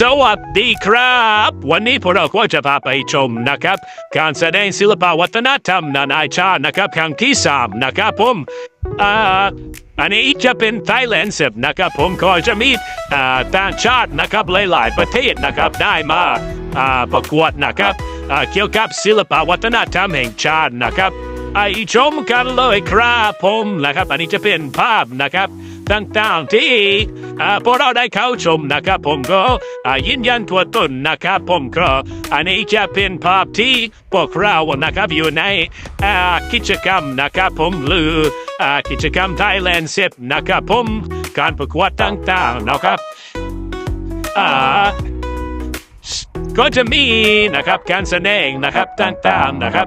สวัสดีครับ วันนี้พวกเราก็จะพาไปชมนะครับ การแสดงศิลปวัฒนธรรมนานาชาตินะครับครั้งที่สามนะครับผมอ่าอันนี้จะเป็นไทยแลนด์สิบนะครับผมก็จะมีอ่าต่างชาตินะครับหลายๆประเทศนะครับได้มาอ่าประกวดนะครับอ่าเกี่ยวกับศิลปวัฒนธรรมแห่งชาตินะครับไอชมกันเลยครับผมนะครับ อันนี้จะเป็นภาพนะครับ ต่างๆที่พวกเราได้เข้าชมนะครับผมก็อ่ายืนยันตัวตนนะครับผมก็อันนี้จะเป็นภาพที่พวกเรานะครับอยู่ในกิจกรรมนะครับผมหรือกิจกรรม Thailand 10นะครับผมการประกวดต่างๆนะครับก็จะมีนะครับการแสดงนะครับต่างๆนะครับ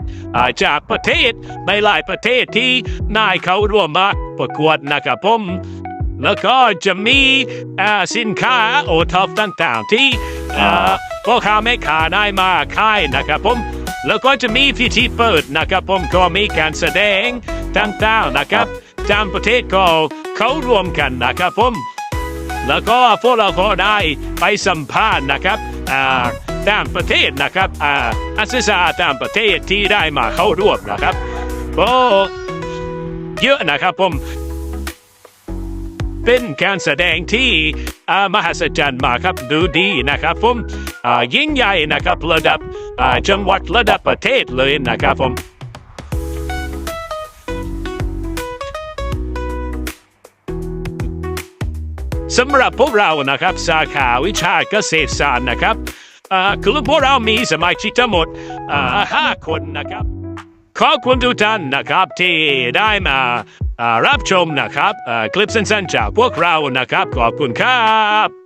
จากประเทศในหลายประเทศที่นายเขาร่วมมาประกวดนะครับผม แล้วก็จะมีอ่าสินค้าโอท็อปต่างๆที่อ่าพ่อค้าแม่ค้าได้มาขายนะครับผมแล้วก็จะมีพิธีเปิดนะครับผมก็มีการแสดงต่างๆนะครับตามประเทศก็เขารวมกันนะครับผมแล้วก็พวกเราก็ได้ไปสัมภาษณ์นะครับอ่าต่างประเทศนะครับอ่าอาศิษาต่างประเทศที่ได้มาเข้าร่วมนะครับก็เยอะนะครับผม เป็นการแสดงที่มหัศจรรย์มากครับดูดีนะครับผมยิ่งใหญ่นะครับระดับจังหวัดระดับประเทศเลยนะครับผมสำหรับพวกเรานะครับสาขาวิชาเกษตรศาสตร์นะครับคือพวกเรามีสมาชิกทั้งหมดห้าคนนะครับขอบคุณทุกท่านนะครับที่ได้มา รับชมนะครับคลิปสั้นๆจากพวกเรานะครับขอบคุณครับ